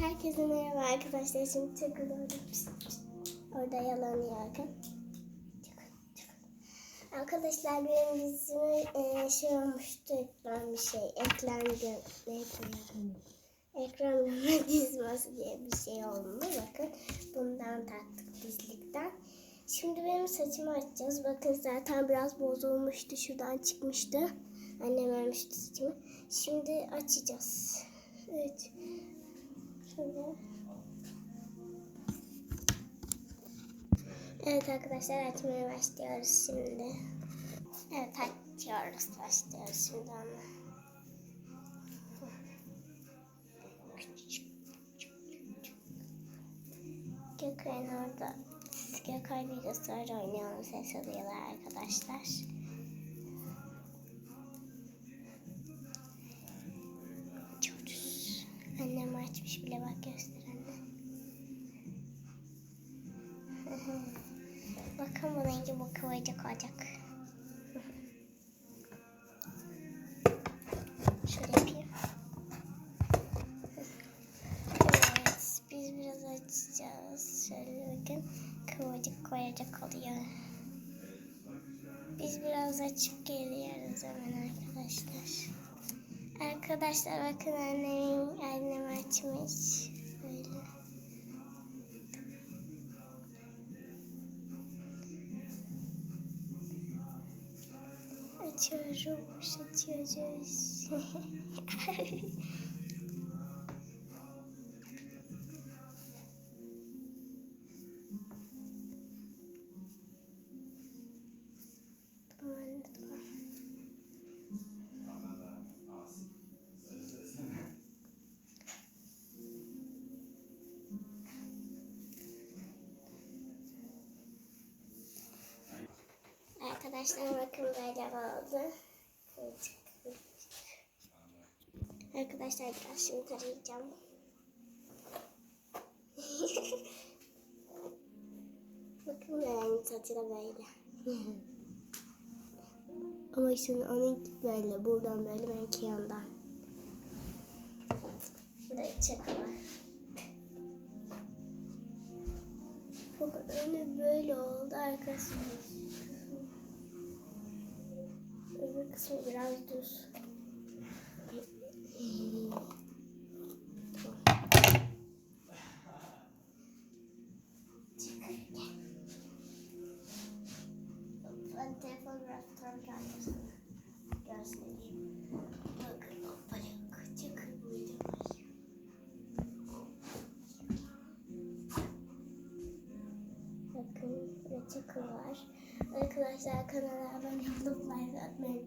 Herkese merhaba arkadaşlar. Şimdi takıl orada, orada yalanıyor çıkın. Arkadaşlar benim dizime e, şey olmuştu ekran bir şey. Ekran gö ne ekran? Görme dizması diye bir şey oldu. Bakın bundan taktık dizlikten. Şimdi benim saçımı açacağız. Bakın zaten biraz bozulmuştu. Şuradan çıkmıştı. Annem vermişti saçımı. Şimdi açacağız. Evet. Evet arkadaşlar açmaya başlıyoruz şimdi. Evet açıyoruz başlıyoruz şimdi onu. Gökay'ın orada Gökay bilgisayar oynuyor ses alıyorlar arkadaşlar. Bakın bu rengi bu kıvırcık olacak. Şöyle yapayım. Evet, biz biraz açacağız. Şöyle bakın. Kıvırcık koyacak oluyor. Biz biraz açıp geliyoruz hemen arkadaşlar. Arkadaşlar bakın annemin annem açmış. Açıyoruz, açıyoruz. Tamam, Arkadaşlar bakın böyle oldu. Kıvırcık, kıvırcık. Arkadaşlar biraz şimdi tarayacağım. bakın yani saçı da böyle. Ama şimdi onun böyle buradan böyle benimki yandan. Burada çakı var. Bakın önü böyle oldu arkası. tive que ser grávidos. E... Até fotografar grávidos. I can't even have the abone that like atmayı